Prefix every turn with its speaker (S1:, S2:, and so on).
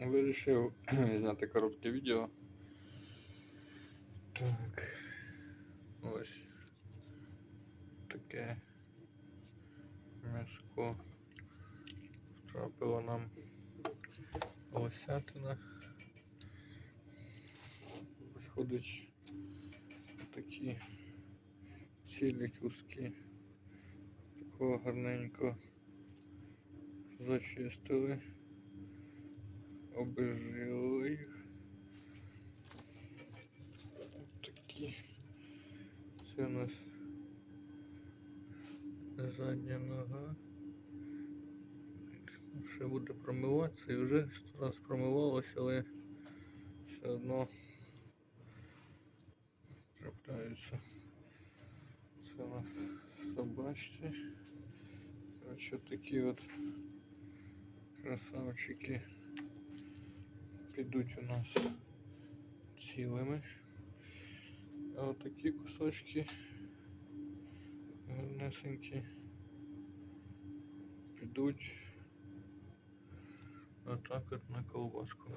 S1: Вирішив зняти коротке відео. Так. Ось таке м'яско втрапило нам лосятина. Виходить такі цілі куски. Такого гарненько зачистили, обезжили їх. Такі. Це у нас задня нога. Ще буде промиватися і вже сто раз промивалося, але все одно трапляються. Це у нас собачці. Короче, такі от красавчики підуть у нас цілими. А от такі кусочки гарнесенькі підуть отак от на колбаску.